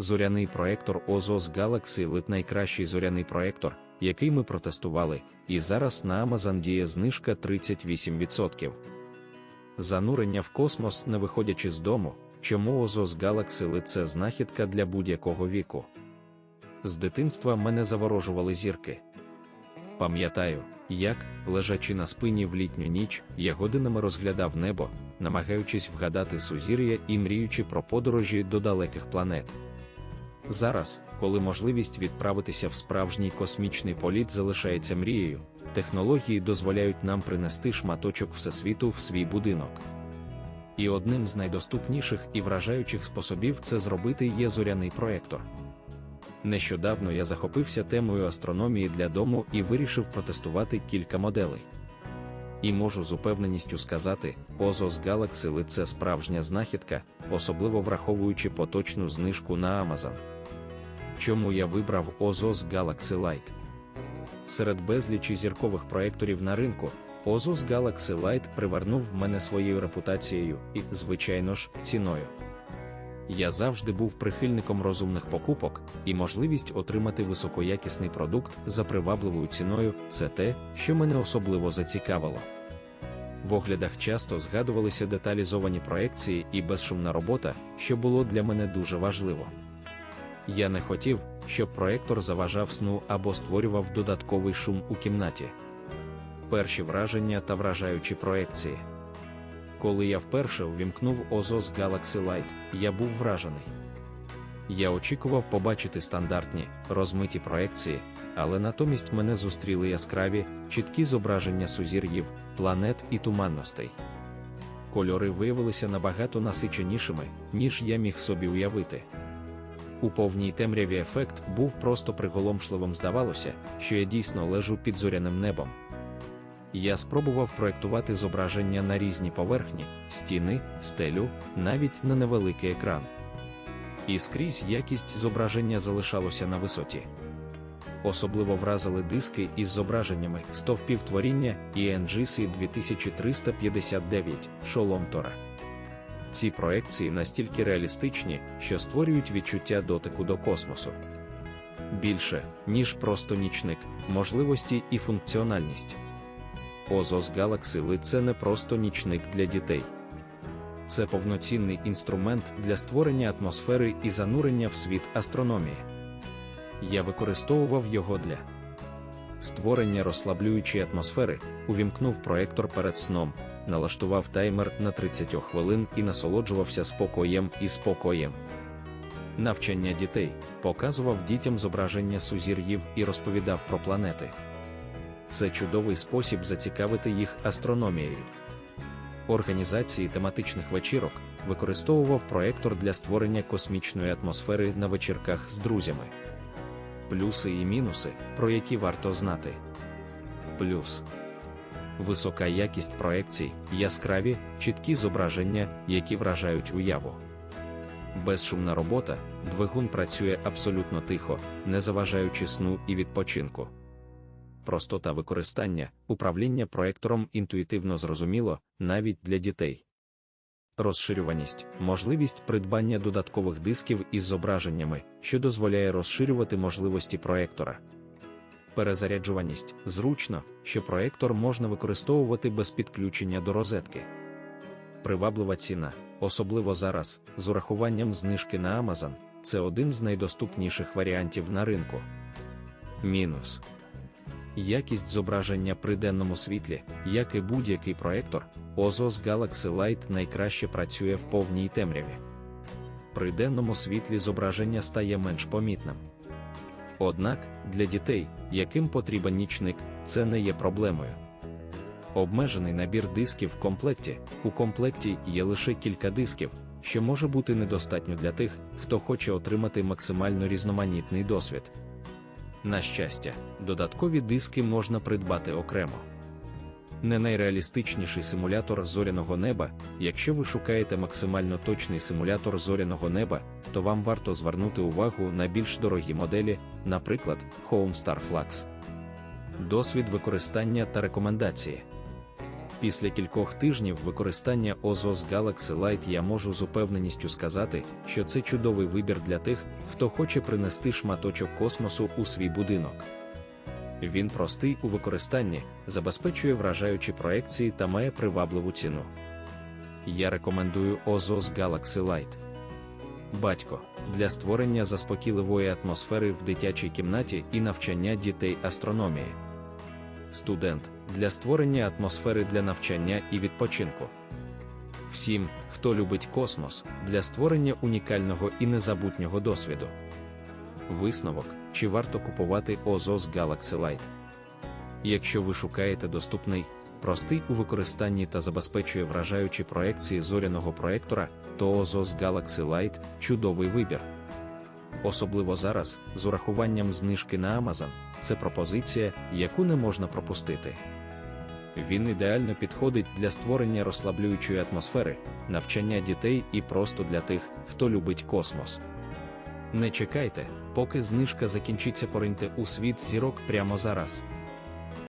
зоряний проектор Ozos Galaxy Lite найкращий зоряний проектор, який ми протестували, і зараз на Amazon діє знижка 38%. Занурення в космос, не виходячи з дому, чому Ozos Galaxy Lite – це знахідка для будь-якого віку. З дитинства мене заворожували зірки. Пам'ятаю, як, лежачи на спині в літню ніч, я годинами розглядав небо, намагаючись вгадати сузір'я і мріючи про подорожі до далеких планет. Зараз, коли можливість відправитися в справжній космічний політ залишається мрією, технології дозволяють нам принести шматочок всесвіту в свій будинок. І одним з найдоступніших і вражаючих способів це зробити є зоряний проектор. Нещодавно я захопився темою астрономії для дому і вирішив протестувати кілька моделей. І можу з упевненістю сказати, Ozos Galaxy – це справжня знахідка, особливо враховуючи поточну знижку на Amazon. Чому я вибрав Ozos Galaxy Lite? Серед безлічі зіркових проекторів на ринку, Ozos Galaxy Lite привернув мене своєю репутацією і, звичайно ж, ціною. Я завжди був прихильником розумних покупок, і можливість отримати високоякісний продукт за привабливою ціною це те, що мене особливо зацікавило. В оглядах часто згадувалися деталізовані проекції і безшумна робота, що було для мене дуже важливо. Я не хотів, щоб проектор заважав сну або створював додатковий шум у кімнаті. Перші враження та вражаючі проекції. Коли я вперше увімкнув Ozos Galaxy Lite, я був вражений. Я очікував побачити стандартні, розмиті проекції, але натомість мене зустріли яскраві, чіткі зображення сузір'їв, планет і туманностей. Кольори виявилися набагато насиченішими, ніж я міг собі уявити. У повній темряві ефект був просто приголомшливим здавалося, що я дійсно лежу під зоряним небом. Я спробував проектувати зображення на різні поверхні, стіни, стелю, навіть на невеликий екран. І скрізь якість зображення залишалося на висоті. Особливо вразили диски із зображеннями стовпів творіння ENGC 2359 шолом Тора. Ці проекції настільки реалістичні, що створюють відчуття дотику до космосу. Більше, ніж просто нічник, можливості і функціональність. Ozos Galaxy – це не просто нічник для дітей. Це повноцінний інструмент для створення атмосфери і занурення в світ астрономії. Я використовував його для створення розслаблюючої атмосфери, увімкнув проектор перед сном, налаштував таймер на 30 хвилин і насолоджувався спокоєм і спокоєм. Навчання дітей показував дітям зображення сузір'їв і розповідав про планети. Це чудовий спосіб зацікавити їх астрономією. Організації тематичних вечірок використовував проектор для створення космічної атмосфери на вечірках з друзями. Плюси і мінуси, про які варто знати. Плюс висока якість проекцій, яскраві, чіткі зображення, які вражають уяву. Безшумна робота, двигун працює абсолютно тихо, не заважаючи сну і відпочинку. Простота використання, управління проектором інтуїтивно зрозуміло, навіть для дітей. Розширюваність можливість придбання додаткових дисків із зображеннями, що дозволяє розширювати можливості проектора. Перезаряджуваність зручно, що проектор можна використовувати без підключення до розетки. Приваблива ціна, особливо зараз, з урахуванням знижки на Amazon, це один з найдоступніших варіантів на ринку. Мінус Якість зображення при денному світлі, як і будь-який проектор, Ozos Galaxy Lite найкраще працює в повній темряві. При денному світлі зображення стає менш помітним. Однак, для дітей, яким потрібен нічник, це не є проблемою. Обмежений набір дисків в комплекті. У комплекті є лише кілька дисків, що може бути недостатньо для тих, хто хоче отримати максимально різноманітний досвід. На щастя, додаткові диски можна придбати окремо. Не найреалістичніший симулятор зоряного неба. Якщо ви шукаєте максимально точний симулятор зоряного неба, то вам варто звернути увагу на більш дорогі моделі, наприклад, Homestar Flux. Досвід використання та рекомендації. Після кількох тижнів використання Ozos Galaxy Lite я можу з упевненістю сказати, що це чудовий вибір для тих, хто хоче принести шматочок космосу у свій будинок. Він простий у використанні, забезпечує вражаючі проекції та має привабливу ціну. Я рекомендую Ozos Galaxy Lite. Батько для створення заспокійливої атмосфери в дитячій кімнаті і навчання дітей астрономії. Студент для створення атмосфери для навчання і відпочинку. Всім, хто любить космос, для створення унікального і незабутнього досвіду. Висновок, чи варто купувати Ozos Galaxy Lite. Якщо ви шукаєте доступний, простий у використанні та забезпечує вражаючі проекції зоряного проектора, то Ozos Galaxy Lite – чудовий вибір. Особливо зараз, з урахуванням знижки на Amazon, це пропозиція, яку не можна пропустити. Він ідеально підходить для створення розслаблюючої атмосфери, навчання дітей і просто для тих, хто любить космос. Не чекайте, поки знижка закінчиться, пориньте у світ зірок прямо зараз.